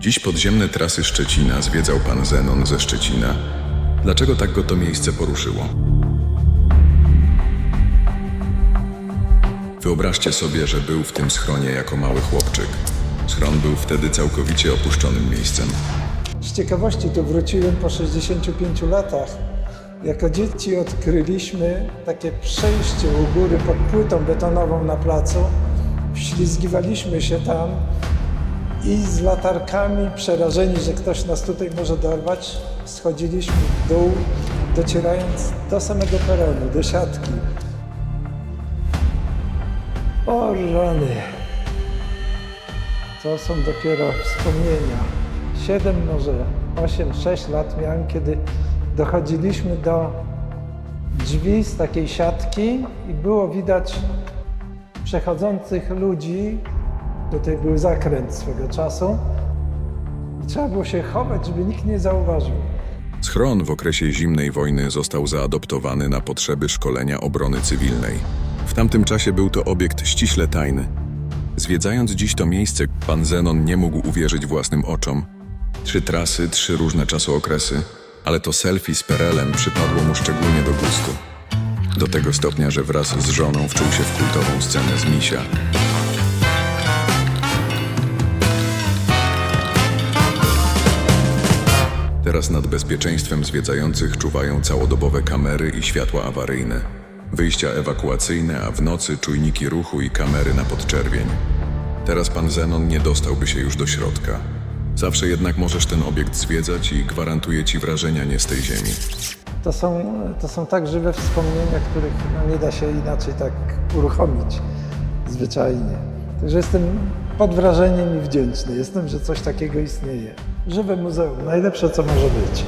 Dziś podziemne trasy Szczecina zwiedzał pan Zenon ze Szczecina. Dlaczego tak go to miejsce poruszyło? Wyobraźcie sobie, że był w tym schronie jako mały chłopczyk. Schron był wtedy całkowicie opuszczonym miejscem. Z ciekawości tu wróciłem po 65 latach. Jako dzieci odkryliśmy takie przejście u góry pod płytą betonową na placu. Wślizgiwaliśmy się tam i z latarkami, przerażeni, że ktoś nas tutaj może dorwać, schodziliśmy w dół, docierając do samego peronu, do siatki. O rany! To są dopiero wspomnienia. Siedem, może osiem, sześć lat miałem, kiedy dochodziliśmy do drzwi z takiej siatki i było widać przechodzących ludzi. Tutaj był zakręt swego czasu. Trzeba było się chować, żeby nikt nie zauważył. Schron w okresie zimnej wojny został zaadoptowany na potrzeby szkolenia obrony cywilnej. W tamtym czasie był to obiekt ściśle tajny. Zwiedzając dziś to miejsce, pan Zenon nie mógł uwierzyć własnym oczom. Trzy trasy, trzy różne czasookresy, ale to selfie z Perelem przypadło mu szczególnie do gustu. Do tego stopnia, że wraz z żoną wczuł się w kultową scenę z Misia. Teraz nad bezpieczeństwem zwiedzających czuwają całodobowe kamery i światła awaryjne. Wyjścia ewakuacyjne, a w nocy czujniki ruchu i kamery na podczerwień. Teraz pan Zenon nie dostałby się już do środka. Zawsze jednak możesz ten obiekt zwiedzać i gwarantuje ci wrażenia nie z tej ziemi. To są, to są tak żywe wspomnienia, których no, nie da się inaczej tak uruchomić zwyczajnie. Także jestem pod wrażeniem i wdzięczny. Jestem, że coś takiego istnieje. Żywe muzeum, najlepsze co może być.